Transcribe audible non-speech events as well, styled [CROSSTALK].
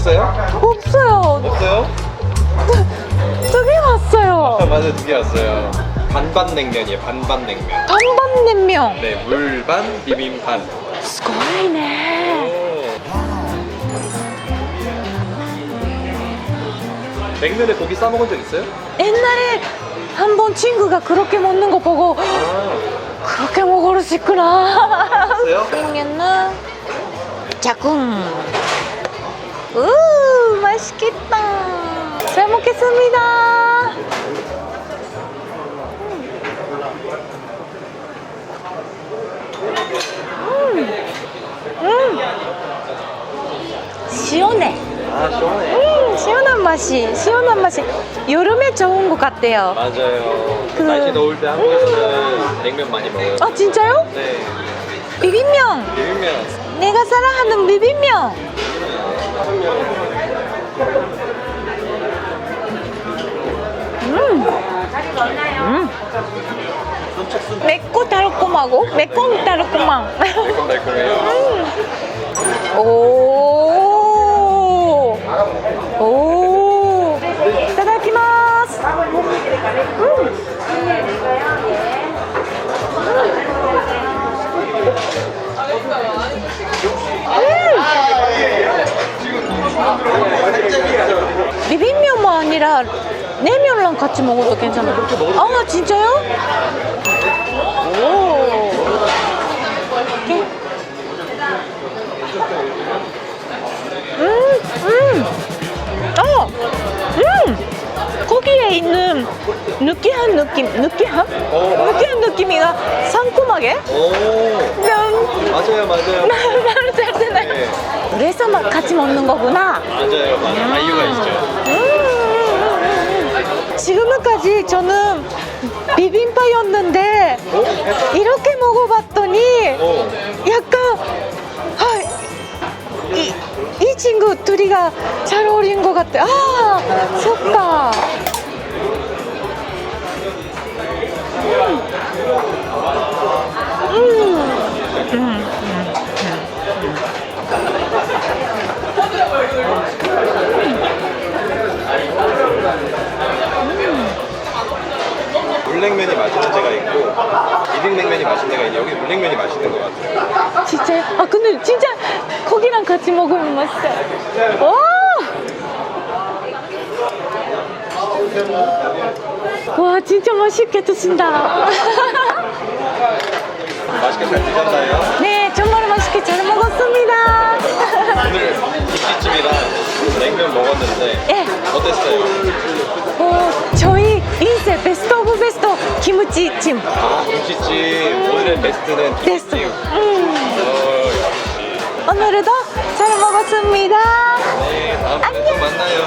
있어요? 없어요. 없어요? 두개 왔어요. 아, 맞아요. 두 개 왔어요. 반반 냉면이에요. 반반 냉면. 반반 냉면. 네, 물반, 비빔 반. 스고이네. 냉면에 고기 싸 먹은 적 있어요? 옛날에 한 번 친구가 그렇게 먹는 거 보고 아, 그렇게 먹을 수 있구나. 있어요? 자궁 우 맛있겠다. 잘 먹겠습니다. 음. 음. 시원해. 아, 시원해. 음, 시원한 맛이, 시원한 맛이 여름에 좋은 것 같아요. 맞아요. 그- 날씨 더울 때 한국에서는 냉면 많이 먹어요. 아 진짜요? 네, 비빔면. 비빔면. 내가 사랑하는 비빔면. 음. 음. 맵고 달콤하고 매콤 달콤한. 달콤달콤해요. 오. 오. 아니라 냉면랑 같이 먹어도 괜찮아요. 아 진짜요? 오. 이렇게. 음, 음. 어, 음. 거기에 있는 느끼한 느낌, 느끼한? 어. 느끼한 느낌이가 상큼하게? 오, 면 맞아요, 맞아요. 말을 잘 되네. 네, 그래서 막 같이 먹는 거구나. 맞아요, 맞아요. 다 이유가 있죠. 음. 지금까지 저는 비빔밥이었는데 이렇게 먹어봤더니 오, 약간 아, 이, 이 친구 둘이가 잘 어울린 것 같아. 아, 속다. 물냉면이 맛있는 데가 있고 비빔냉면이 맛있는 데가 있는데 여기 물냉면이 맛있는 것 같아요. 진짜요? 아 근데 진짜 고기랑 같이 먹으면 맛있어요. 와! 와 진짜 맛있게 드신다. [LAUGHS] 맛있게 잘 드셨나요? 네 정말 맛있게 잘 먹었습니다. 오늘 김치찜이랑 냉면 먹었는데 예, 어땠어요? 김치찜 아, 김치찜 오늘의 베스트는 베스트. 김치찜. 음, 어, 역시. 오늘도 잘 먹었습니다. 네, 다음번에 또 만나요.